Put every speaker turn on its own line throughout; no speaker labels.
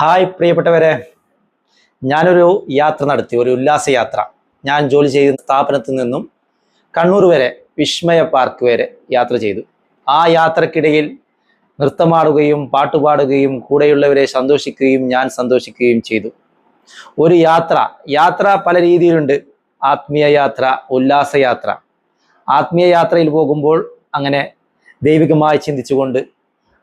Hi പ്രിയപ്പെട്ടവരെ. ഞാനൊരു യാത്ര നടത്തി ഒരു ഉല്ലാസയാത്ര. ഞാൻ ജോലി ചെയ്യുന്ന സ്ഥാപനത്തിൽ നിന്നും കണ്ണൂർ വരെ വിസ്മയ പാർക്ക് വരെ യാത്ര ചെയ്തു. ആ യാത്രക്കിടയിൽ നൃത്തമാടുകയും പാട്ടുപാടുകയും കൂടെയുള്ളവരെ സന്തോഷിക്കുകയും ഞാൻ സന്തോഷിക്കുകയും ചെയ്തു. ഒരു യാത്ര യാത്ര പല രീതിയിലുണ്ട്. ആത്മീയ യാത്ര ഉല്ലാസയാത്ര. ആത്മീയ യാത്രയിൽ പോകുമ്പോൾ അങ്ങനെ ദൈവികമായി ചിന്തിച്ചുകൊണ്ട്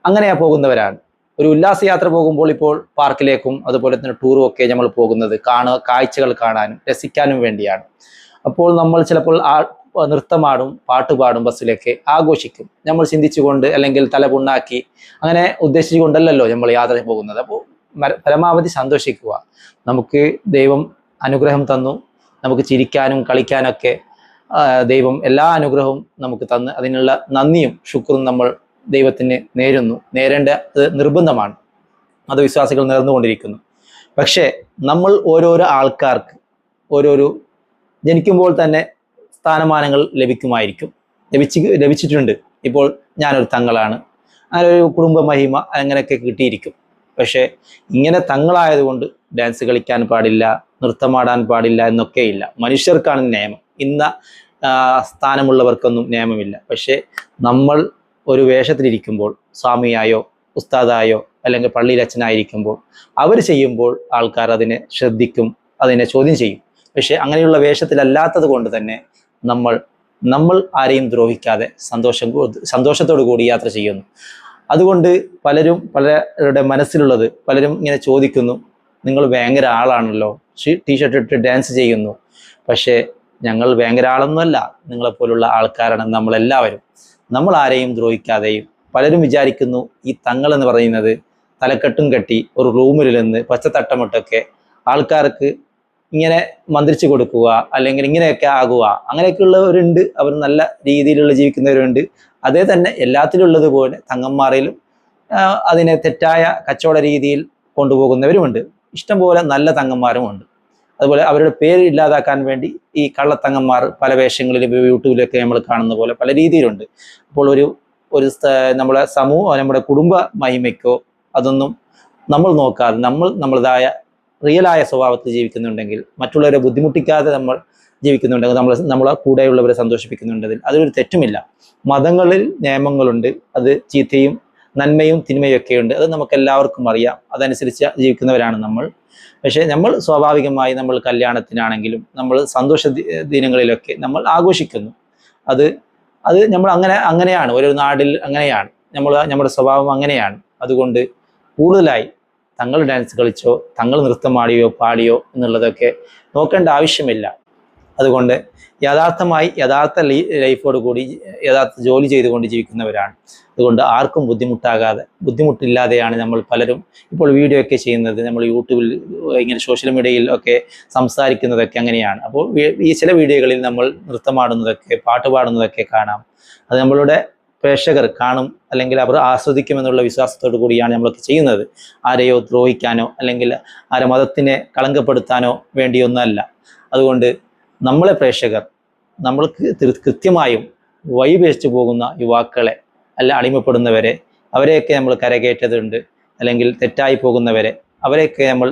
അങ്ങനെയാ പോകുന്നവരാണ്. ഒരു ഉല്ലാസയാത്ര പോകുമ്പോൾ ഇപ്പോൾ പാർക്കിലേക്കും അതുപോലെ തന്നെ ടൂറും ഒക്കെ നമ്മൾ പോകുന്നത് കാണുക കാഴ്ചകൾ കാണാനും രസിക്കാനും വേണ്ടിയാണ്. അപ്പോൾ നമ്മൾ ചിലപ്പോൾ ആ നൃത്തമാടും പാട്ടുപാടും ബസ്സിലൊക്കെ ആഘോഷിക്കും. നമ്മൾ ചിന്തിച്ചുകൊണ്ട് അല്ലെങ്കിൽ തല പുണ്ണാക്കി അങ്ങനെ ഉദ്ദേശിച്ചുകൊണ്ടല്ലല്ലോ നമ്മൾ യാത്ര പോകുന്നത്. അപ്പോൾ പരമാവധി സന്തോഷിക്കുക. നമുക്ക് ദൈവം അനുഗ്രഹം തന്നു. നമുക്ക് ചിരിക്കാനും കളിക്കാനൊക്കെ ദൈവം എല്ലാ അനുഗ്രഹവും നമുക്ക് തന്ന്. അതിനുള്ള നന്ദിയും ശുക്രും നമ്മൾ ദൈവത്തിന് നേരുന്നു നേരേണ്ടത് നിർബന്ധമാണ്. വിശ്വാസികൾ നേർന്നുകൊണ്ടിരിക്കുന്നു പക്ഷേ നമ്മൾ ഓരോരോ ആൾക്കാർക്ക് ഓരോരോ ജനിക്കുമ്പോൾ തന്നെ സ്ഥാനമാനങ്ങൾ ലഭിക്കുമായിരിക്കും. ലഭിച്ച് ലഭിച്ചിട്ടുണ്ട്. ഇപ്പോൾ ഞാനൊരു തങ്ങളാണ്. അങ്ങനെ ഒരു കുടുംബ മഹിമ അങ്ങനെയൊക്കെ കിട്ടിയിരിക്കും. പക്ഷേ ഇങ്ങനെ തങ്ങളായതുകൊണ്ട് ഡാൻസ് കളിക്കാൻ പാടില്ല നൃത്തമാടാൻ പാടില്ല എന്നൊക്കെ എന്നൊക്കെയില്ല. മനുഷ്യർക്കാണ് നിയമം. ഇന്ന സ്ഥാനമുള്ളവർക്കൊന്നും നിയമമില്ല. പക്ഷേ നമ്മൾ ഒരു വേഷത്തിലിരിക്കുമ്പോൾ സ്വാമിയായോ ഉസ്താദായോ അല്ലെങ്കിൽ പള്ളിയിൽ അച്ഛനായിരിക്കുമ്പോൾ അവർ ചെയ്യുമ്പോൾ ആൾക്കാർ അതിനെ ശ്രദ്ധിക്കും അതിനെ ചോദ്യം ചെയ്യും. പക്ഷേ അങ്ങനെയുള്ള വേഷത്തിലല്ലാത്തത് കൊണ്ട് തന്നെ നമ്മൾ നമ്മൾ ആരെയും ദ്രോഹിക്കാതെ സന്തോഷം സന്തോഷത്തോടു കൂടി യാത്ര ചെയ്യുന്നു. അതുകൊണ്ട് പലരും പലരുടെ മനസ്സിലുള്ളത് പലരും ഇങ്ങനെ ചോദിക്കുന്നു നിങ്ങൾ ഭയങ്കര ആളാണല്ലോ ടീഷർട്ട് ഇട്ട് ഡാൻസ് ചെയ്യുന്നു. പക്ഷേ ഞങ്ങൾ ഭയങ്കര ആളൊന്നുമല്ല നിങ്ങളെപ്പോലുള്ള ആൾക്കാരാണ് നമ്മളെല്ലാവരും. നമ്മൾ ആരെയും ദ്രോഹിക്കാതെയും പലരും വിചാരിക്കുന്നു ഈ തങ്ങൾ എന്ന് പറയുന്നത് തലക്കെട്ടും കെട്ടി ഒരു റൂമിൽ നിന്ന് പച്ചത്തട്ടമിട്ടൊക്കെ ആൾക്കാർക്ക് ഇങ്ങനെ മന്ത്രിച്ചു കൊടുക്കുക അല്ലെങ്കിൽ ഇങ്ങനെയൊക്കെ ആകുക അങ്ങനെയൊക്കെയുള്ളവരുണ്ട്. അവർ നല്ല രീതിയിലുള്ള ജീവിക്കുന്നവരുണ്ട്. അതേ തന്നെ എല്ലാത്തിലുള്ളതുപോലെ തങ്ങന്മാരിലും അതിനെ തെറ്റായ കച്ചവട രീതിയിൽ കൊണ്ടുപോകുന്നവരുമുണ്ട്. ഇഷ്ടംപോലെ നല്ല തങ്ങന്മാരുമുണ്ട്. അതുപോലെ അവരുടെ പേര് ഇല്ലാതാക്കാൻ വേണ്ടി ഈ കള്ളത്തങ്ങന്മാർ പല വേഷങ്ങളിലും യൂട്യൂബിലൊക്കെ നമ്മൾ കാണുന്ന പോലെ പല രീതിയിലുണ്ട്. അപ്പോൾ ഒരു ഒരു നമ്മുടെ സമൂഹം നമ്മുടെ കുടുംബ മഹിമയ്ക്കോ അതൊന്നും നമ്മൾ നോക്കാതെ നമ്മൾ നമ്മളതായ റിയലായ സ്വഭാവത്തിൽ ജീവിക്കുന്നുണ്ടെങ്കിൽ മറ്റുള്ളവരെ ബുദ്ധിമുട്ടിക്കാതെ നമ്മൾ ജീവിക്കുന്നുണ്ടെങ്കിൽ നമ്മൾ നമ്മളെ കൂടെയുള്ളവരെ സന്തോഷിപ്പിക്കുന്നുണ്ടെങ്കിൽ അതിലൊരു തെറ്റുമില്ല. മതങ്ങളിൽ നിയമങ്ങളുണ്ട് അത് ചീത്തയും നന്മയും തിന്മയും ഒക്കെയുണ്ട് അത് നമുക്ക് എല്ലാവർക്കും അറിയാം. അതനുസരിച്ച് ജീവിക്കുന്നവരാണ് നമ്മൾ. പക്ഷേ നമ്മൾ സ്വാഭാവികമായി നമ്മൾ കല്യാണത്തിനാണെങ്കിലും നമ്മൾ സന്തോഷ ദിനങ്ങളിലൊക്കെ നമ്മൾ ആഘോഷിക്കുന്നു. അത് അത് നമ്മൾ അങ്ങനെ അങ്ങനെയാണ്. ഓരോ നാടിൽ അങ്ങനെയാണ്. നമ്മൾ നമ്മുടെ സ്വഭാവം അങ്ങനെയാണ്. അതുകൊണ്ട് കൂടുതലായി തങ്ങൾ ഡാൻസ് കളിച്ചോ തങ്ങൾ നൃത്തമാടിയോ പാടിയോ എന്നുള്ളതൊക്കെ നോക്കേണ്ട ആവശ്യമില്ല. അതുകൊണ്ട് യഥാർത്ഥമായി യഥാർത്ഥ ലൈഫോട് കൂടി യഥാർത്ഥ ജോലി ചെയ്തുകൊണ്ട് ജീവിക്കുന്നവരാണ്. അതുകൊണ്ട് ആർക്കും ബുദ്ധിമുട്ടാകാതെ ബുദ്ധിമുട്ടില്ലാതെയാണ് നമ്മൾ പലരും ഇപ്പോൾ വീഡിയോ ഒക്കെ ചെയ്യുന്നത്. നമ്മൾ യൂട്യൂബിൽ ഇങ്ങനെ സോഷ്യൽ മീഡിയയിൽ ഒക്കെ സംസാരിക്കുന്നതൊക്കെ അങ്ങനെയാണ്. അപ്പോൾ ഈ ചില വീഡിയോകളിൽ നമ്മൾ നൃത്തമാടുന്നതൊക്കെ പാട്ട് പാടുന്നതൊക്കെ കാണാം. അത് നമ്മളുടെ പ്രേക്ഷകർ കാണും അല്ലെങ്കിൽ അവർ ആസ്വദിക്കുമെന്നുള്ള വിശ്വാസത്തോടു കൂടിയാണ് നമ്മളൊക്കെ ചെയ്യുന്നത്. ആരെയോ ദ്രോഹിക്കാനോ അല്ലെങ്കിൽ ആരെ മതത്തിനെ കളങ്കപ്പെടുത്താനോ വേണ്ടിയൊന്നല്ല. അതുകൊണ്ട് നമ്മളെ പ്രേക്ഷകർ നമ്മൾക്ക് കൃത്യമായും വഴിപേച്ചു പോകുന്ന യുവാക്കളെ അല്ല അടിമപ്പെടുന്നവരെ അവരെയൊക്കെ നമ്മൾ കരകയറ്റതുണ്ട് അല്ലെങ്കിൽ തെറ്റായി പോകുന്നവരെ അവരെയൊക്കെ നമ്മൾ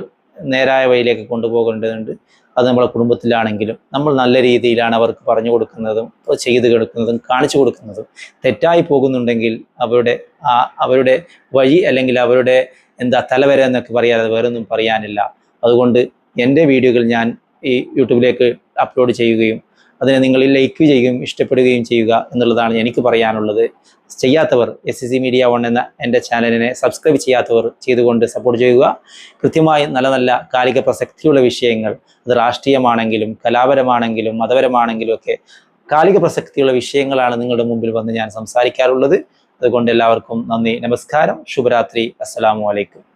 നേരായ വഴിയിലേക്ക് കൊണ്ടുപോകേണ്ടതുണ്ട്. അത് നമ്മളെ കുടുംബത്തിലാണെങ്കിലും നമ്മൾ നല്ല രീതിയിലാണ് അവർക്ക് പറഞ്ഞു കൊടുക്കുന്നതും ചെയ്തു കൊടുക്കുന്നതും കാണിച്ചു കൊടുക്കുന്നതും. തെറ്റായി പോകുന്നുണ്ടെങ്കിൽ അവരുടെ ആ അവരുടെ വഴി അല്ലെങ്കിൽ അവരുടെ എന്താ തലവര എന്നൊക്കെ പറയാതെ വേറൊന്നും പറയാനില്ല. അതുകൊണ്ട് എന്റെ വീഡിയോകൾ ഞാൻ ഈ യൂട്യൂബിലേക്ക് അപ്ലോഡ് ചെയ്യുകയും അതിനെ നിങ്ങൾ ലൈക്ക് ചെയ്യുകയും ഇഷ്ടപ്പെടുകയും ചെയ്യുക എന്നുള്ളതാണ് എനിക്ക് പറയാനുള്ളത്. ചെയ്യാത്തവർ എസ് സി മീഡിയ വൺ എന്ന എന്റെ ചാനലിനെ സബ്സ്ക്രൈബ് ചെയ്യാത്തവർ ചെയ്തുകൊണ്ട് സപ്പോർട്ട് ചെയ്യുക. കൃത്യമായി നല്ല നല്ല കാലിക പ്രസക്തിയുള്ള വിഷയങ്ങൾ അത് രാഷ്ട്രീയമാണെങ്കിലും കലാപരമാണെങ്കിലും മതപരമാണെങ്കിലും ഒക്കെ കാലിക പ്രസക്തിയുള്ള വിഷയങ്ങളാണ് നിങ്ങളുടെ മുമ്പിൽ വന്ന് ഞാൻ സംസാരിക്കാറുള്ളത്. അതുകൊണ്ട് എല്ലാവർക്കും നന്ദി നമസ്കാരം ശുഭരാത്രി അസ്സലാമു അലൈക്കും.